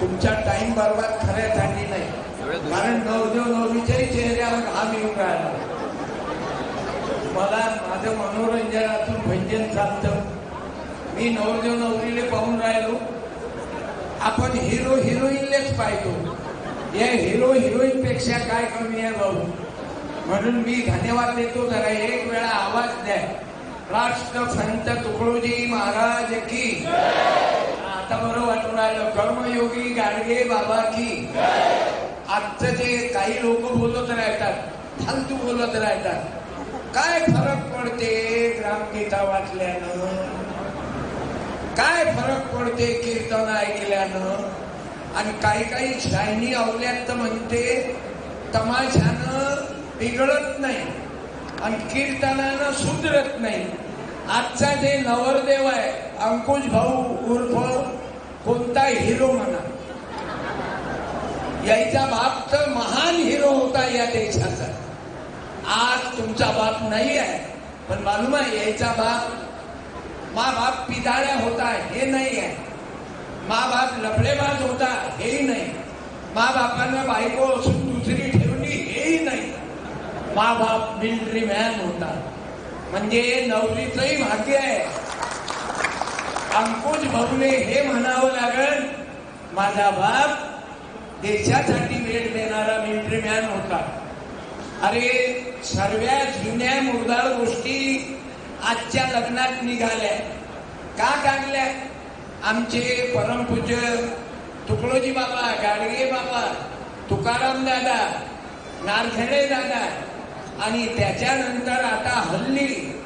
तुमचा टाइम खऱ्या खऱ्यासाठी नाही. कारण नवदेव नवरीच्याही चेहऱ्यावर घाम येऊन राहिला मला माझं मनोरंजनातून भजन चालतं. मी नवरदेव नवरीले पाहून राहिलो. आपण हिरो हिरोईनलेच पाहतो. या हिरो हिरोईन पेक्षा काय कमी आहे भाऊ? म्हणून मी धन्यवाद देतो. जरा एक वेळा आवाज द्या. राष्ट्र संत तुकडोजी महाराज की आता बरं वाटून राहिलं कर्मयोगी गाडगे बाबा की आजचं जे काही लोक बोलत राहतात फालतू बोलत राहतात काय फरक पडते ग्रामगीता वाचल्यानं काय फरक पडते कीर्तन ऐकल्यानं? आणि काही काही शायनी अवल्यात तर म्हणते तमाशानं बिघडत नाही आणि कीर्तनानं सुधरत नाही. आजचा जे नवरदेव आहे अंकुश भाऊ उर्फ कोणता हिरो म्हणा. याचा बाप तर महान हिरो होता या देशाचा. आज तुमचा बाप नाही आहे पण मालूम आहे याचा बाप मा बाप पिदाळ्या होता हे नाही आहे. मा बाप लफडेबाज होता हेही नाही. मा बापानं बायको असून दुसरी ठेवली हेही नाही. मा बाप मिलिटरी मॅन होता. म्हणजे नवरीचंही भाग्य आहे. अंकुश भाऊने हे म्हणावं लागल माझा बाप देशासाठी वेळ देणारा मिलिटरी मॅन होता. अरे सर्व्या जुन्या मुरदार गोष्टी आजच्या लग्नात निघाल्या. का काढल्या? आमचे परमपूज्य तुकडोजी बाबा गाडगे बाबा तुकाराम दादा नारखेडे दादा आणि त्याच्यानंतर आता हल्ली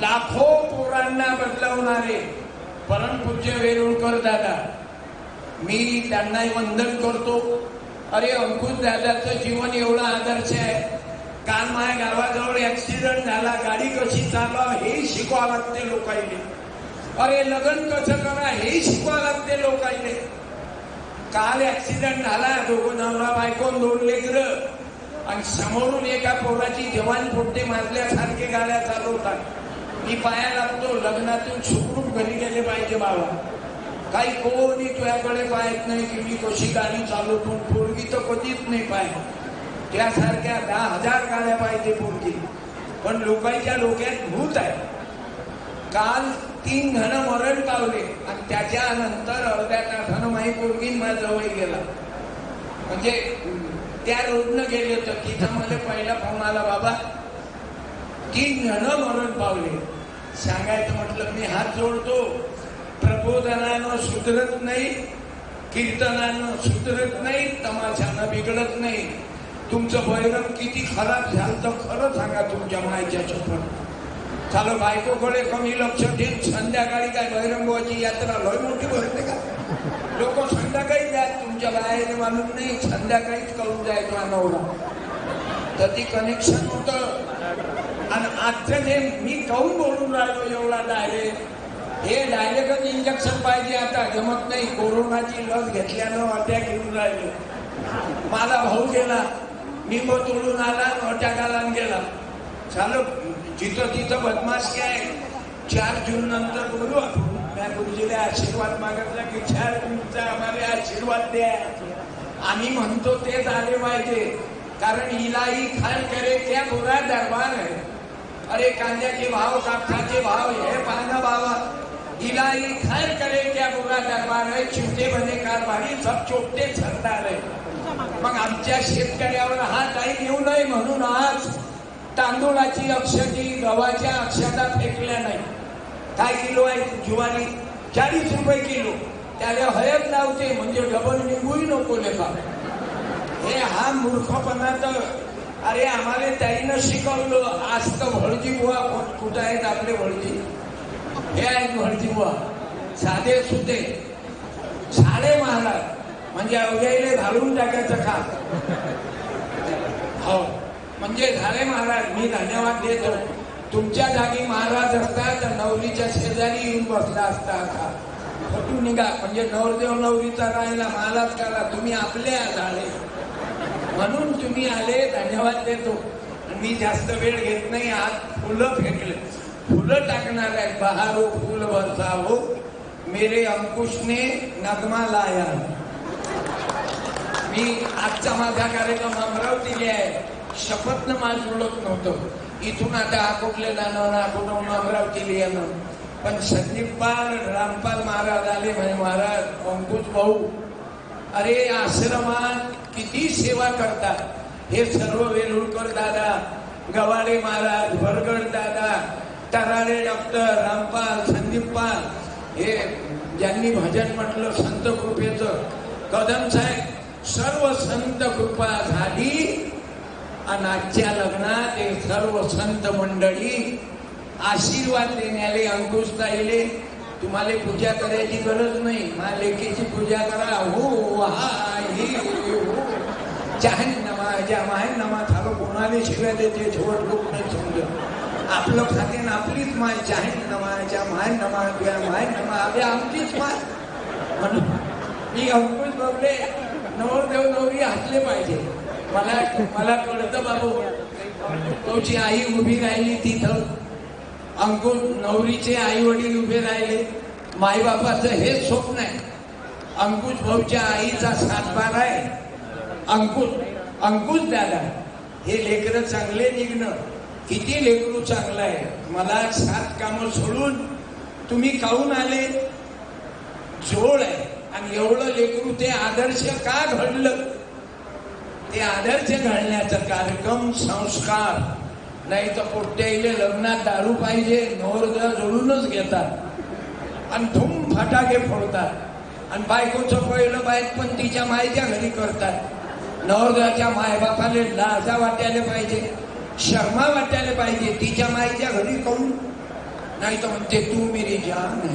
लाखो पोरांना बदलवणारे परमपूज्य वेरुळकर दादा. मी त्यांनाही वंदन करतो. अरे अंकुश दादाचं जीवन एवढं आदर्श आहे. काल माझ्या गावाजवळ ऍक्सिडेंट झाला. गाडी कशी चालवा हे शिकवा लागते लोकांनी. अरे लग्न कसं करा हे शिकवा लागते लोकांनी. काल ऍक्सिडेंट झाला. दोघं नवरा बायको दोन लेकरं. आणि समोरून एका पोराची जवान पोट्टे मारल्यासारखे गाड्या चालवतात. मी पाया लागतो लग्नातून सुखरूप घरी गेले पाहिजे बाबा. काही कोणी तुझ्याकडे पाहत नाही की मी कशी गाडी चालवतो पोरगी तर कधीच नाही पाहिजे त्यासारख्या दहा हजार गाड्या पाहिजे पोरगी. पण लोकांच्या डोक्यात भूत आहे. काल तीन घन मरण पावले आणि त्याच्यानंतर अर्ध्या तासानं माही पोरगी माझ्या जवळ गेला. म्हणजे त्या रोडनं गेले तर तिथं मला पहिला फोन आला बाबा तीन जण मरण पावले. सांगायचं म्हटलं मी हात जोडतो. प्रबोधनानं सुधरत नाही कीर्तनानं सुधरत नाही तमाशानं बिघडत नाही. तुमचं बैरम किती खराब झालं तर खरं सांगा तुमच्या मायच्या सोबत चालू बायकोकडे कमी लक्ष देत संध्याकाळी काय बैरंगाची यात्रा लय मोठी भरते का? लोक संध्याकाळी द्या तुमच्या बाहेर मालूम नाही संध्याकाळीच कळून जायचा नवरा. तर ती कनेक्शन होतं. आणि आजचं जे मी काऊन बोलून राहिलो एवढा डायरेक्ट हे डायरेक्टच इंजेक्शन पाहिजे आता जमत नाही. कोरोनाची लस घेतल्यानं अटॅक येऊन राहिले. माझा भाऊ गेला. मी मग तोडून आला अटॅक आला गेला. झालं जिथं तिथं बदमाशी आहे चार जून नंतर बोलू आपण. त्या गुरुजीला आशीर्वाद मागितला की चार तुमचा आम्हाला आशीर्वाद द्या. आम्ही म्हणतो ते झाले पाहिजे. कारण हिलाही खान करे त्या गोरा दरबार आहे अरे कांद्याचे भाव कापसाचे भाव हे पाहणं बाबा. हिलाही खान करे त्या गोरा दरबार आहे चिमटे बने कारभारी सब चोपटे सरदार आहे मग आमच्या शेतकऱ्यावर हा काही येऊ नये म्हणून आज तांदूळाची अक्षती गव्हाच्या अक्षता फेकल्या नाही काय किलो आहे ज्वारी चाळीस रुपये किलो. त्याला हयत लावते म्हणजे डबल निघूही नको लेखा. हे हा मूर्खपणा तर अरे आम्हाला त्याईनं शिकवलं आज तर हळदी बुवा कुठं आहेत आपले हळदी हे आहेत हळदी बुवा. साधे सुते. साडे महाराज. म्हणजे अवघ्याईले घालून टाकायचं काम हो. म्हणजे झाले महाराज मी धन्यवाद देतो. तुमच्या जागी महाराज असता तर नवरीच्या शेजारी येऊन बसला असता आता. फटून निघा म्हणजे नवरदेव नवरीचा राहिला महाराज करा तुम्ही आपले आज आले म्हणून तुम्ही आले धन्यवाद देतो. मी जास्त वेळ घेत नाही आज फुलं फेकले. फुलं टाकणार आहे बहारो फुल बसावो. मेरे अंकुशने नगमा लाया. मी आजचा माझा कार्यक्रम अमरावतीला आहे. शपथनं माझं ओळख नव्हतं. इथून आता आकुटले जाणं आकोटून अमरावतीला येणं पण संदीपाल रामपाल महाराज आले म्हणे महाराज अंकुश भाऊ अरे आश्रमात किती सेवा करतात. हे सर्व वेलुळकर दादा गवाडे महाराज भरगड दादा तराळे डॉक्टर रामपाल संदीपपाल हे ज्यांनी भजन म्हटलं संत कृपेचं कदम साहेब सर्व संत कृपा झाली. आणि आजच्या लग्नात हे सर्व संत मंडळी आशीर्वाद देण्याले अंकुश राहिले तुम्हाला पूजा करायची गरज नाही. मा लेकीची पूजा करा. हो हा ही. हो. चाहन नमा ज्या माय नमा थालो. कोणाला शिव्या देते? शेवट लोक नाही समजत आपलं खाते आपलीच माय चाहन नमा ज्या माय नमा ज्या माय नमा अरे आमचीच माय म्हणून मी अंकुश बाबले नवरदेव नवरी हसले पाहिजे. मला मला कळतं बाबू. तुमची आई उभी राहिली तिथं. अंकुश नवरीचे आई वडील उभे राहिले. माईबापाचं हेच स्वप्न आहे. अंकुश भाऊच्या आईचा सातबार आहे. अंकुश अंकुश दादा हे लेकरं चांगले निघणं. किती लेकरू चांगलं आहे. मला सात कामं सोडून तुम्ही काहून आले? जोड आहे. आणि एवढं लेकरू ते आदर्श का घडलं? ते आदर्श घडण्याचा कार्यक्रम संस्कार. नाही तर पोट्याईले लग्नात दारू पाहिजे नवरदेव जोडूनच घेतात. आणि धूम फटाके फोडतात. आणि बायकोचं पहिलं बायक पण तिच्या मायच्या घरी करतात. नवरदेवाच्या मायबापाले लाजा वाटायला पाहिजे शर्मा वाटायला पाहिजे तिच्या मायच्या घरी करून. नाही तर म्हणते तू मेरी जान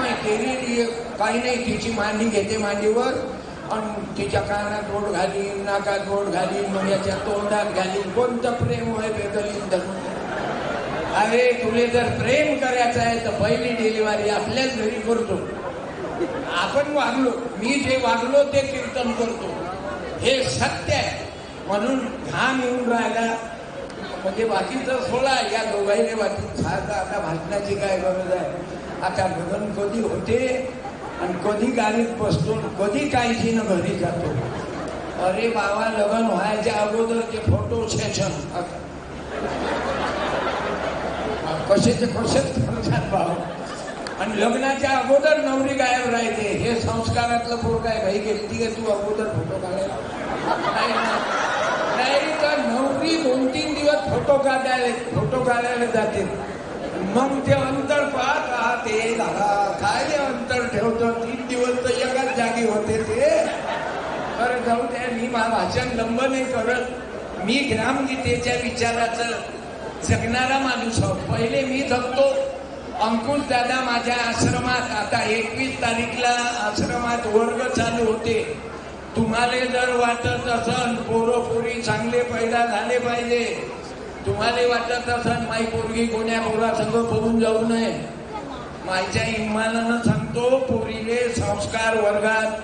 नाही तेरी काही नाही तिची मांडी घेते मांडीवर. आपण तिच्या कानात गोड घालीन नाकात गोड घालीन मग याच्या तोंडात घालीन कोणतं प्रेम होय बेदलीन धरून. अरे तुले जर प्रेम करायचं आहे तर पहिली डिलिव्हरी आपल्याच घरी करतो. आपण वागलो मी जे वागलो ते कीर्तन करतो. हे सत्य आहे. म्हणून घाम येऊन राहिला. म्हणजे बाकीचं सोळा या दोघांनी बाकी. सारखं आता भाषणाची काय गरज आहे? आता गगन कधी होते? आणि कधी गाडीत बसतो कधी काळजीनं घरी जातो. अरे बाबा लग्न व्हायच्या अगोदर ते फोटो सेशन कसेचे कसेच करतात भाऊ आणि लग्नाच्या अगोदर नवरी गायब राहते. हे संस्कारातलं पोरग आहे भाई गेली का तू अगोदर फोटो काढायला? नाही तर नवरी दोन तीन दिवस फोटो काढायला फोटो काढायला जाते. मग ते अंतर पाहत राहत दादा काय ते अंतर ठेवतो तीन दिवस तर एकाच जागी होते ते बरं जाऊ द्या वाचन भाषण लंब नाही करत मी ग्रामगीतेच्या विचाराचं जगणारा माणूस आहोत पहिले मी जगतो. अंकुश दादा माझ्या आश्रमात आता एकवीस तारीखला आश्रमात वर्ग चालू होते. तुम्हाला जर वाटत असन पोरं पोरी चांगले पैदा झाले पाहिजे. तुम्हाला वाटत असन माई पोरगी कोण्या पोरा संघ करून जाऊ नये. माझ्या इमानानं सांगतो पोरीले संस्कार वर्गात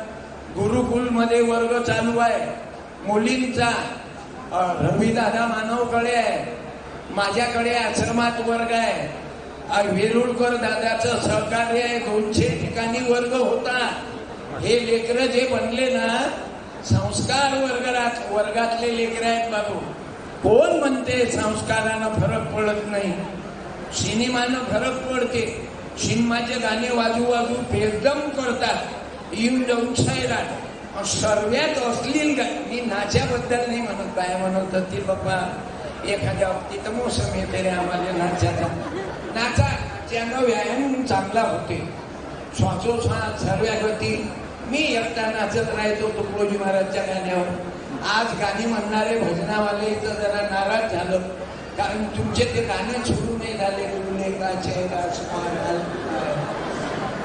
गुरुकुलमध्ये वर्ग चालू आहे. मुलींचा रवीदादा मानवकडे आहे माझ्याकडे आश्रमात वर्ग आहे. वेरुळकर दादाचं सहकार्य आहे दोनशे ठिकाणी वर्ग होता. हे लेकरं जे बनले ना संस्कार वर्गात वर्गातले लेकर आहेत बाबू. कोण म्हणते संस्कारानं फरक पडत नाही? सिनेमानं फरक पडते. सिनेमाचे गाणे वाजू वाजू बेदम करतात. येऊन जाऊन सैराट सर्वात अश्लील मी नाच्याबद्दल नाही म्हणत काय म्हणत होती बाबा एखाद्या बाबतीत मोसम येते रे आम्हाला नाचाचा नाचा त्यानं व्यायाम चांगला होते. श्वासोश्वास सर्व्या गती. मी एकटा नाचत राहायचो तुकडोजी महाराजच्या गाण्यावर. आज गाणी म्हणणारे भजनावाले इथं जरा नाराज झालं. कारण तुमचे ते गाणे सुरू नाही झाले उल्लेखाचे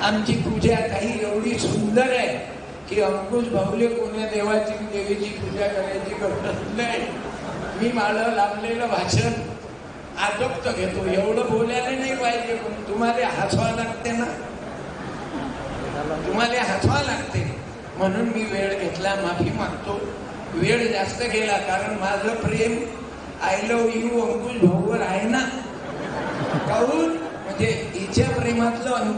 आमची पूजा काही एवढी सुंदर आहे. की अंकुश भाऊले कोण्या देवाची देवीची पूजा करायची गरज नाही. मी माझं लाभलेलं भाषण आटोपत घेतो. एवढं बोलायला नाही पाहिजे पण तुम्हाला हसवा लागते ना. तुम्हाला हसवा लागते. म्हणून मी वेळ घेतला माफी मागतो. वेळ जास्त गेला कारण माझं प्रेम आय लव्ह यू अंकुश भाऊवर आहे ना. काहून? म्हणजे हिच्या प्रेमातलं अंतर